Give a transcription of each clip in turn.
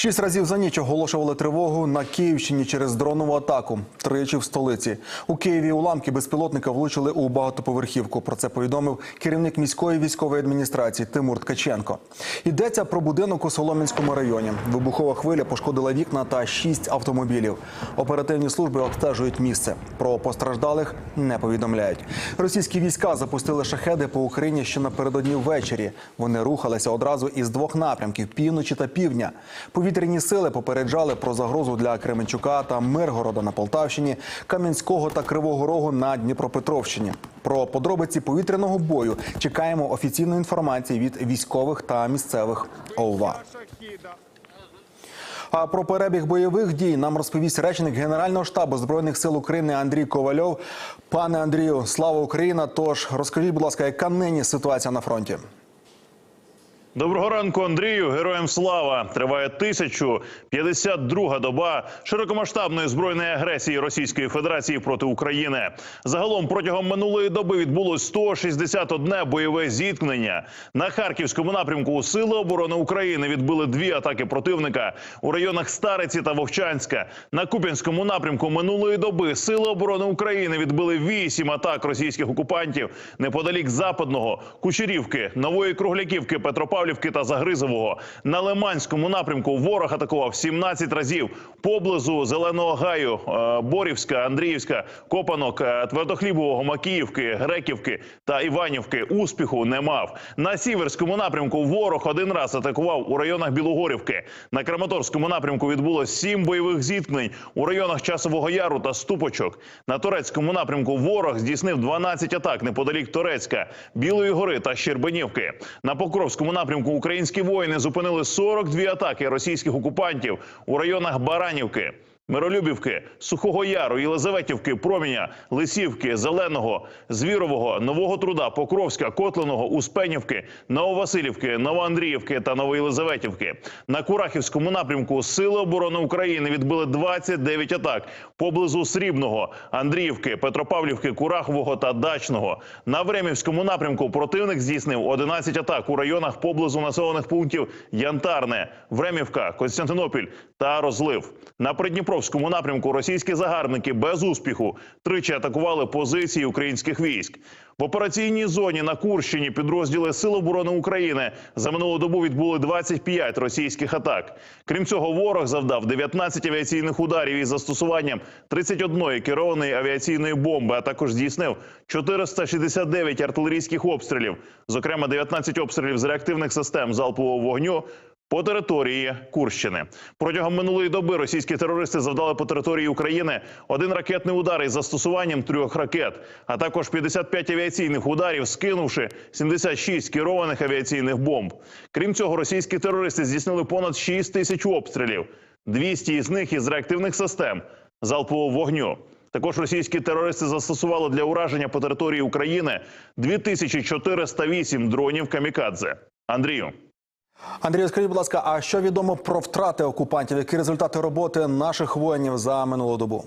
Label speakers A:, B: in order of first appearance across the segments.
A: Шість разів за ніч оголошували тривогу на Київщині через дронову атаку. Тричі в столиці. У Києві уламки безпілотника влучили у багатоповерхівку. Про це повідомив керівник міської військової адміністрації Тимур Ткаченко. Йдеться про будинок у Солом'янському районі. Вибухова хвиля пошкодила вікна та шість автомобілів. Оперативні служби обстежують місце. Про постраждалих не повідомляють. Російські війська запустили шахеди по Україні ще напередодні ввечері. Вони рухалися одразу із двох напрямків півночі та півдня. Повітряні сили попереджали про загрозу для Кременчука та Миргорода на Полтавщині, Кам'янського та Кривого Рогу на Дніпропетровщині. Про подробиці повітряного бою чекаємо офіційної інформації від військових та місцевих ОВА. А про перебіг бойових дій нам розповість речник Генерального штабу збройних сил України Андрій Ковальов. Пане Андрію, слава Україна! Тож розкажіть, будь ласка, яка нині ситуація на фронті?
B: Доброго ранку, Андрію. Героям слава триває 1052 доба широкомасштабної збройної агресії Російської Федерації проти України. Загалом протягом минулої доби відбулось 161 бойове зіткнення. На харківському напрямку Сили оборони України відбили дві атаки противника у районах Стариці та Вовчанська. На Куп'янському напрямку минулої доби Сили оборони України відбили вісім атак російських окупантів неподалік западного Кучерівки, Нової Кругляківки, Петропавлівки та Загризового. На Лиманському напрямку ворог атакував 17 разів поблизу Зеленого Гаю, е, Борівська, Андріївська, Копанок, е, Твердохлібового, Макіївки, Греківки та Іванівки. Успіху не мав. На Сіверському напрямку ворог один раз атакував у районах Білогорівки. На Краматорському напрямку відбулось сім бойових зіткнень у районах Часового Яру та Ступочок. На Турецькому напрямку ворог здійснив 12 атак неподалік Торецька, Білої гори та Щербинівки. На Покровському напрямку українські воїни зупинили 42 атаки російських окупантів у районах Баранівки. Миролюбівки, Сухого Яру, Єлизаветівки, Проміня, Лисівки, Зеленого, Звірового, Нового Труда, Покровська, Котленого, Успенівки, Нововасилівки, Новоандріївки та Новоєлизаветівки. На Курахівському напрямку Сили оборони України відбили 29 атак поблизу Срібного, Андріївки, Петропавлівки, Курахового та Дачного. На Времівському напрямку противник здійснив 11 атак у районах поблизу населених пунктів Янтарне, Времівка, Константинопіль та Розлив. На Придніпровському напрямку російські загарбники без успіху тричі атакували позиції українських військ. В операційній зоні на Курщині підрозділи Сил оборони України за минулу добу відбули 25 російських атак. Крім цього, ворог завдав 19 авіаційних ударів із застосуванням 31 керованої авіаційної бомби, а також здійснив 469 артилерійських обстрілів, зокрема 19 обстрілів з реактивних систем залпового вогню по території Курщини протягом минулої доби російські терористи завдали по території України один ракетний удар із застосуванням трьох ракет, а також 55 авіаційних ударів, скинувши 76 керованих авіаційних бомб. Крім цього, російські терористи здійснили понад 6 тисяч обстрілів, 200 із них із реактивних систем залпового вогню. Також російські терористи застосували для ураження по території України 2408 дронів камікадзе. Андрію.
A: Андрію, скажіть, будь ласка, а що відомо про втрати окупантів? Які результати роботи наших воїнів за минулу добу?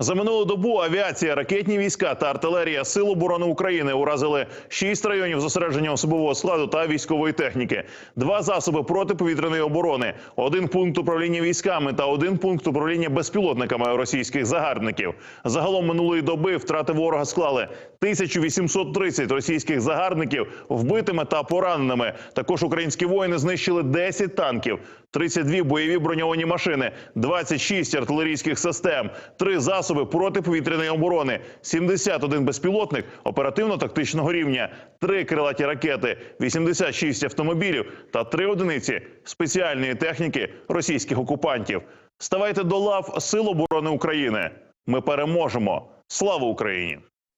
B: За минулу добу авіація, ракетні війська та артилерія Сил оборони України уразили шість районів зосередження особового складу та військової техніки, два засоби протиповітряної оборони, один пункт управління військами та один пункт управління безпілотниками російських загарбників. Загалом минулої доби втрати ворога склали 1830 російських загарбників вбитими та пораненими. Також українські воїни знищили 10 танків, 32 бойові броньовані машини, 26 артилерійських систем, 3 засоби протиповітряної оборони, 71 безпілотник оперативно-тактичного рівня, 3 крилаті ракети, 86 автомобілів та 3 одиниці спеціальної техніки російських окупантів. Ставайте до лав Сил оборони України. Ми переможемо. Слава Україні!